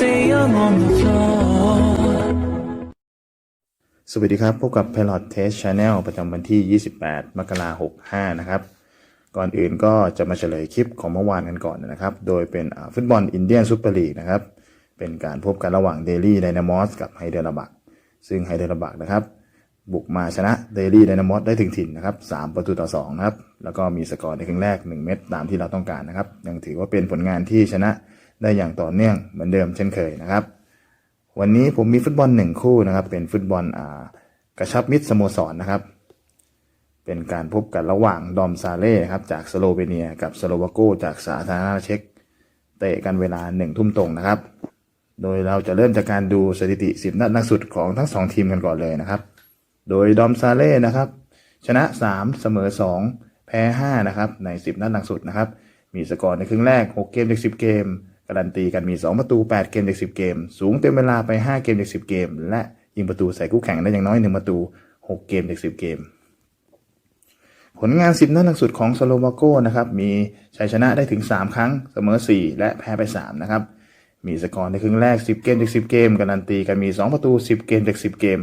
say I'm on the floor. สวัสดีครับ พบกับ Pilot Test Channel ประจำวันที่ 28 มกราคม 65 นะครับ ก่อนอื่นก็จะมาเฉลยคลิปของเมื่อวานกันก่อนนะครับ โดยเป็นฟุตบอลอินเดียนซูเปอร์ลีกนะครับ เป็นการพบกันระหว่างเดลี่ไดนามอสกับไฮเดรบักซึ่งไฮเดรบักนะครับ บุกมาชนะเดลี่ไดนามอสได้ถึงถิ่นนะครับ 3 ประตูต่อ 2 นะครับ แล้วก็มีสกอร์ในครึ่งแรก 1 เม็ดตามที่เราต้องการนะครับ ยังถือว่าเป็นผลงานที่ชนะ ได้อย่างต่อเนื่องเหมือนเดิมเช่นเคยนะครับ วันนี้ผมมีฟุตบอลหนึ่งคู่นะครับ เป็นฟุตบอลอ่ากระชับมิตรสโมสรนะครับ เป็นการพบกันระหว่างดอมซาเล่ครับจากสโลเวเนีย กับสโลวาโกจากสาธารณรัฐเช็กเตะกันเวลาหนึ่งทุ่มตรงนะครับ โดยเราจะเริ่มจากการดูสถิติ 10 นัดนักสุดของทั้งสองทีมกันก่อนเลยนะครับ โดยดอมซาเล่นะครับ ชนะ 3 เสมอ 2 แพ้ 5 นะครับ ใน 10 นัดหลังสุดนะครับ มีสกอร์ในครึ่งแรก 6 เกมจาก10 เกม การันตีกันมี 2 ประตู 8 เกมจาก 10 เกม สูงเต็มเวลาไป 5 เกมจาก 10 เกม และยิงประตูใส่คู่แข่งได้อย่างน้อย 1 ประตู 6 เกมจาก 10 เกม ผลงาน 10 นัดหลังสุดของสโลวาโกนะครับ มีชัยชนะได้ถึง 3 ครั้ง เสมอ 4 และแพ้ไป 3 นะครับ มีสกอร์ในครึ่งแรก 10 เกมจาก 10 เกม การันตีกันมี 2 ประตู 10 เกมจาก 10 เกม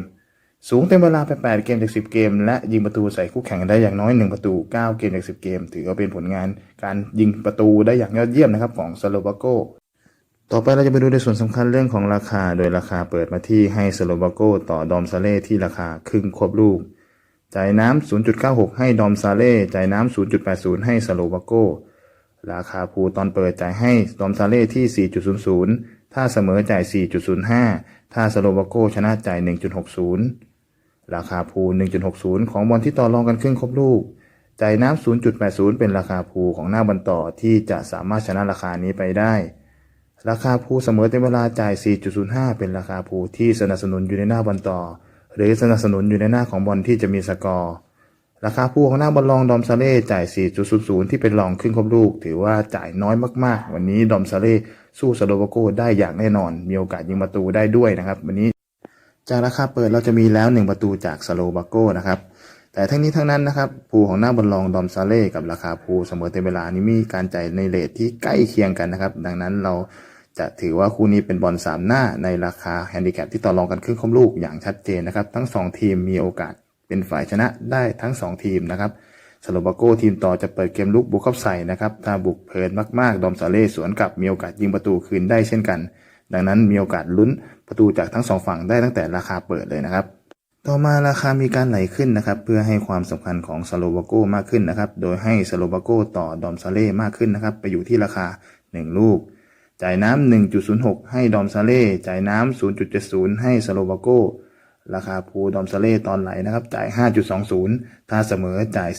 สูงเต็มเวลาไป 8 เกมจาก 10 เกม และยิงประตูใส่คู่แข่งได้อย่างน้อย 1 ประตู 9 เกมจาก 10 เกม ถือว่าเป็นผลงานการยิงประตูได้อย่างยอดเยี่ยมนะครับของสโลวาโกต่อไปเราจะไปดูในส่วนสำคัญเรื่องของราคา โดยราคาเปิดมาที่ให้สโลวาโกต่อดอมซาเล่ที่ราคาครึ่งควบลูก จ่ายน้ำ0.96 ให้ดอมซาเล่จ่ายน้ำ0.80 ให้สโลวาโกราคาภูตอนเปิดจ่ายให้ดอมซาเล่ที่ 4.00 ถ้าเสมอจ่าย 4.05 ถ้าสโลวาโกชนะจ่าย 1.60 ราคาภู1.60 ของบอลที่ต่อรองกันครึ่งครบลูกจ่ายน้ำ 0.80 เป็นราคาภูของหน้าบอลต่อที่จะสามารถชนะราคานี้ไปได้ ราคาภูเสมอเต็มเวลาจ่าย 4.05 เป็นราคาภูที่สนับสนุนอยู่ในหน้าบอลต่อ หรือสนับสนุนอยู่ในหน้าของบอลที่จะมีสกอร์ ราคาภูของหน้าบอลรองดอมซาเล่จ่าย 4.00 ที่เป็นรองครึ่งครบลูก ถือว่าจ่ายน้อยมากๆ วันนี้ดอมซาเล่สู้สโลวาโกได้อย่างแน่นอน มีโอกาสยิงประตูได้ด้วยนะครับ วันนี้ จากราคาเปิดเราจะมีแล้ว 1 ประตูจากสโลวาโกนะครับ แต่ทั้งนี้ทั้งนั้นนะครับภูของหน้าบอลรองดอมซาเล่กับราคาภูเสมอเต็มเวลานี้มีการจ่ายในเลทที่ใกล้เคียงกันนะครับ ดังนั้นเราจะถือว่าคู่นี้เป็นบอลสามหน้าในราคาแฮนดิแคปที่ต่อรองกันครึ่งคมลูกอย่างชัดเจนนะครับ ทั้ง 2 ทีมมีโอกาสเป็นฝ่ายชนะได้ทั้ง 2 ทีมนะครับสโลบาโกทีมต่อจะเปิดเกมลุกบุกเข้าใส่นะครับ ถ้าบุกเพลินมากๆ ดอมซาเล่สวนกลับมีโอกาสยิงประตูคืนได้เช่นกัน ดังนั้นมีโอกาสลุ้นประตูจากทั้งสองฝั่งได้ตั้งแต่ราคาเปิดเลยนะครับต่อมาราคามีการไหลขึ้นนะครับ เพื่อให้ความสำคัญของสโลวาโกมากขึ้นนะครับ โดยให้สโลวาโกต่อดอมซาเล่มากขึ้นนะครับ ไปอยู่ที่ราคา 1 ลูก จ่ายน้ำ1.06 ให้ดอมซาเล่จ่ายน้ำ0.70 ให้สโลวาโกราคาภูดอมซาเล่ตอนไหลนะครับ จ่าย 5.20 ถ้าเสมอจ่าย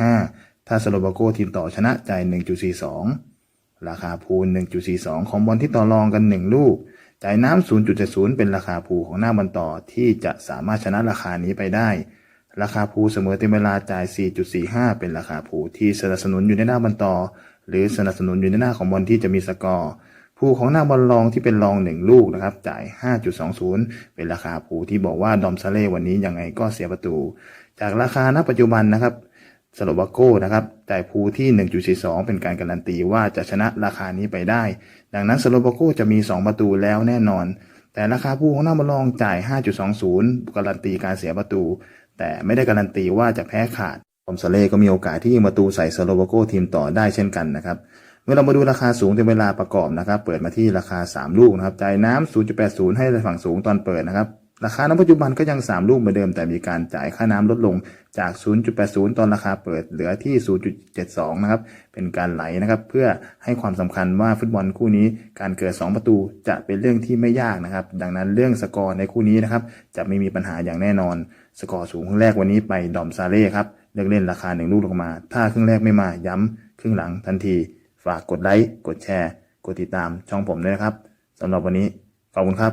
4.45 ถ้าสโลวาโกทีมต่อชนะจ่าย 1.42 ราคาภู1.42 ของบอลที่ต่อรองกัน 1 ลูก จ่ายน้ำ 0.70 เป็นราคาภูของหน้าบอลต่อที่จะสามารถชนะราคานี้ไปได้ ราคาภูเสมอเต็มเวลาจ่าย 4.45 เป็นราคาภูที่สนับสนุนอยู่ในหน้าบอลต่อ หรือสนับสนุนอยู่ในหน้าของบอลที่จะมีสกอร์ภูของหน้าบอลรองที่เป็นรองหนึ่งลูกนะครับ จ่าย 5.20 เป็นราคาภูที่บอกว่าดอมซาเล่วันนี้ยังไงก็เสียประตู จากราคาณปัจจุบันนะครับ สโลวาโกนะครับจ่ายภูที่ 1.42 เป็นการการันตีว่าจะชนะราคานี้ไปได้ ดังนั้นสโลวาโกจะมี 2 ประตูแล้วแน่นอน แต่ราคาภูของหน้าบอลองจ่าย 5.20 การันตีการเสียประตู แต่ไม่ได้การันตีว่าจะแพ้ขาดคอมซาเล่ก็มีโอกาสที่ยิงประตูใส่สโลวาโกทีมต่อได้เช่นกันนะครับ เมื่อเรามาดูราคาสูงเต็มเวลาประกอบนะครับ เปิดมาที่ราคา 3 ลูกนะครับ จ่ายน้ำ0.80 ให้ฝั่งสูงตอนเปิดนะครับ ราคาณปัจจุบันก็ยัง 3 ลูกเหมือนเดิม แต่มีการจ่ายค่าน้ำลดลงจาก 0.80 ตอนราคาเปิดเหลือที่ 0.72 นะครับ เป็นการไหลนะครับ เพื่อให้ความสำคัญว่าฟุตบอลคู่นี้การเกิด 2 ประตูจะเป็นเรื่องที่ไม่ยากนะครับ ดังนั้นเรื่องสกอร์ในคู่นี้นะครับ จะไม่มีปัญหาอย่างแน่นอน สกอร์สูงครึ่งแรกวันนี้ไปดอมซาเล่ครับเลือกเล่นราคาหนึ่งลูกลงมา ถ้าครึ่งแรกไม่มาย้ำครึ่งหลังทันที ฝากกดไลค์กดแชร์ กดติดตามช่องผมด้วยนะครับสำหรับวันนี้ขอบคุณครับ